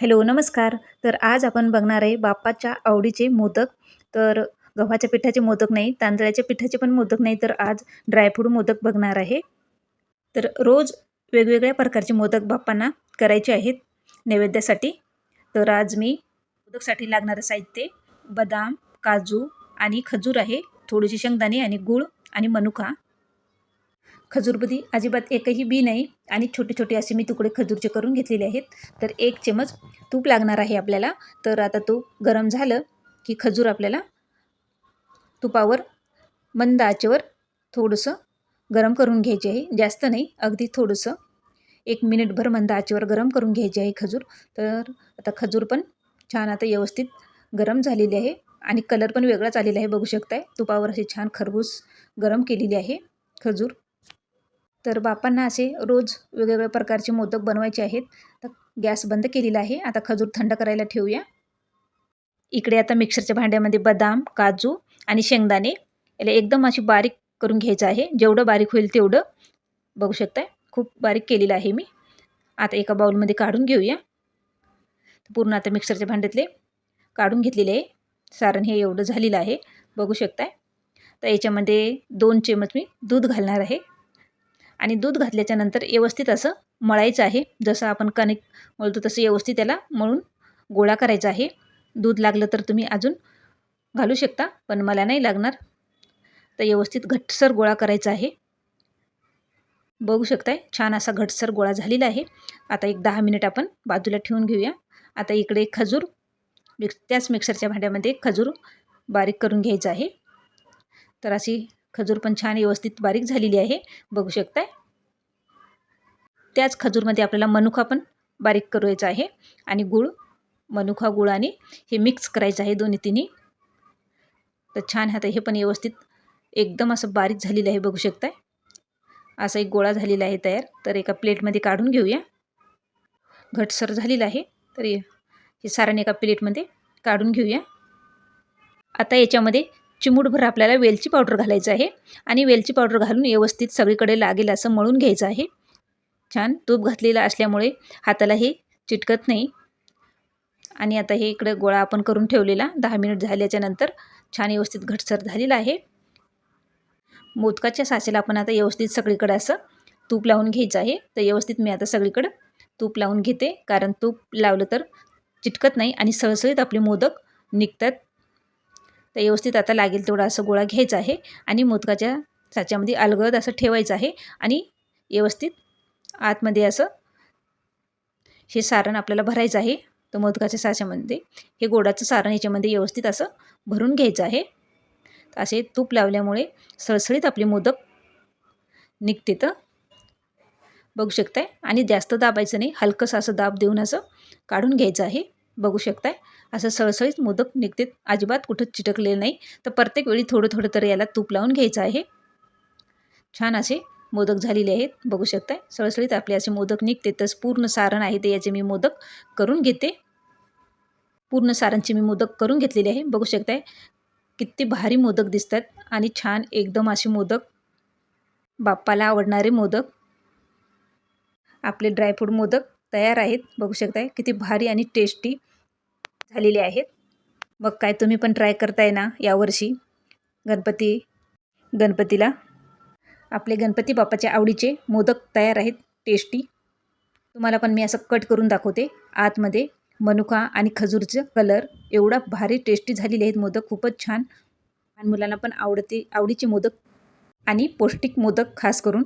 Hello नमस्कार. तर आज आपण बघणार आहे बाप्पाच्या आवडीचे मोदक. तर गव्हाच्या पिठाचे मोदक नाही तांदळाच्या पिठाचे पण मोदक नाही तर आज ड्रायफ्रूट मोदक बघणार आहे. तर रोज वेगवेगळ्या प्रकारचे मोदक बाप्पांना करायचे आहेत नैवेद्यासाठी. तर आज मी मोदकसाठी लागणारं साहित्य बदाम काजू आणि खजूर आहे. थोडीशी शेंगदाणे आणि गूळ आणि मनुका. खजूरमध्ये अजिबात एकही बी नाही आणि छोटे छोटे असे मी तुकडे खजूरचे करून घेतलेले आहेत. तर एक चमच तूप लागणार आहे आपल्याला. तर आता तूप गरम झालं की खजूर आपल्याला तुपावर मंद आचेवर थोडंसं गरम करून घ्यायचे आहे. जास्त नाही अगदी थोडंसं. एक मिनिटभर मंद आचेवर गरम करून घ्यायचे आहे खजूर. तर आता खजूर पण छान आता व्यवस्थित गरम झालेली आहे आणि कलर पण वेगळाच आलेला आहे. बघू शकताय तुपावर असे छान खरबूस गरम केलेली आहे खजूर. तर बापांना असे रोज वेगवेगळ्या प्रकारचे मोदक बनवायचे आहेत. तर गॅस बंद केलेला आहे. आता खजूर थंड करायला ठेवूया. इकडे आता मिक्सरच्या भांड्यामध्ये बदाम काजू आणि शेंगदाणे याला एकदम अशी बारीक करून घ्यायचं आहे. जेवढं बारीक होईल तेवढं. बघू शकताय? खूप बारीक केलेलं आहे मी. आता एका बाऊलमध्ये काढून घेऊया. पूर्ण आता मिक्सरच्या भांड्यातले काढून घेतलेले आहे. सारण हे एवढं झालेलं आहे. बघू शकताय? तर याच्यामध्ये दोन चमच मी दूध घालणार आहे. आणि दूध घातल्याच्यानंतर व्यवस्थित असं मळायचं आहे. जसं आपण कणिक मळतो तसं व्यवस्थित त्याला मळून गोळा करायचा आहे. दूध लागलं तर तुम्ही अजून घालू शकता पण मला नाही लागणार. तर व्यवस्थित घटसर गोळा करायचा आहे. बघू शकताय छान असा घटसर गोळा झालेला आहे. आता एक दहा मिनिट आपण बाजूला ठेवून घेऊया. आता इकडे खजूर मिक्स त्याच मिक्सरच्या भांड्यामध्ये खजूर बारीक करून घ्यायचं आहे. तर अशी खजूर पण छान व्यवस्थित बारीक झालेली आहे. बघू शकताय. त्याच खजूरमध्ये आपल्याला मनुका पण बारीक करायचा आहे. आणि गूळ मनुका गुळ आणि हे मिक्स करायचं आहे दोन्ही तिन्ही. तर छान आता हे पण व्यवस्थित एकदम असं बारीक झालेलं आहे बघू शकताय. असा एक गोळा झालेला आहे तयार. तर एका प्लेटमध्ये काढून घेऊया. घटसर झालेला आहे. तर हे सारण एका प्लेटमध्ये काढून घेऊया. आता याच्यामध्ये चिमूटभर आपल्याला वेलची पावडर घालायचं आहे आणि वेलची पावडर घालून व्यवस्थित सगळीकडे लागेल असं मळून घ्यायचं आहे. छान तूप घातलेलं असल्यामुळे हाताला हे चिटकत नाही. आणि आता हे इकडे गोळा आपण करून ठेवलेला दहा मिनिट झाल्याच्यानंतर छान व्यवस्थित घटसर झालेला आहे. मोदकाच्या साचेला आपण आता व्यवस्थित सगळीकडे असं तूप लावून घ्यायचं आहे. तर व्यवस्थित मी आता सगळीकडं तूप लावून घेते कारण तूप लावलं तर चिटकत नाही आणि सळसळीत आपले मोदक निघतात. तर व्यवस्थित आता लागेल तेवढा असं गोळा घ्यायचा आहे आणि मोदकाच्या साच्यामध्ये अलगद असं ठेवायचं आहे आणि व्यवस्थित आतमध्ये असं हे सारण आपल्याला भरायचं आहे. तर मोदकाच्या साच्यामध्ये हे गोडाचं सारण याच्यामध्ये व्यवस्थित असं भरून घ्यायचं आहे. असे तूप लावल्यामुळे सळसळीत आपले मोदक निघते तर बघू शकताय. आणि जास्त दाबायचं नाही. हलकंसं असं दाब देऊन असं काढून घ्यायचं आहे. बघू शकताय. असं सळसळीत मोदक निघते अजिबात कुठं चिटकलेलं नाही. तर प्रत्येक वेळी थोडं थोडं तर याला तूप लावून घ्यायचं आहे. छान असे मोदक झालेले आहेत. बघू शकताय. सळसळीत आपले असे मोदक निघते. तर पूर्ण सारण आहे ते याचे मी मोदक करून घेते. पूर्ण सारांचे मी मोदक करून घेतलेले आहे. बघू शकताय. किती भारी मोदक दिसतात. आणि छान एकदम असे मोदक. बाप्पाला आवडणारे मोदक. आपले ड्रायफ्रूट मोदक. तयार आहेत. बघू शकताय किती भारी आणि टेस्टी झालेले आहेत. मग काय तुम्ही पण ट्राय करताय ना यावर्षी गणपती गणपतीला. आपले गणपती बाप्पाच्या आवडीचे मोदक तयार आहेत टेस्टी तुम्हाला पण मी असं कट करून दाखवते. आतमध्ये मनुका आणि खजूरचं कलर एवढा भारी टेस्टी झालेले आहेत मोदक खूपच छान. आणि मुलांना पण आवडते आवडीचे मोदक आणि पौष्टिक मोदक खास करून.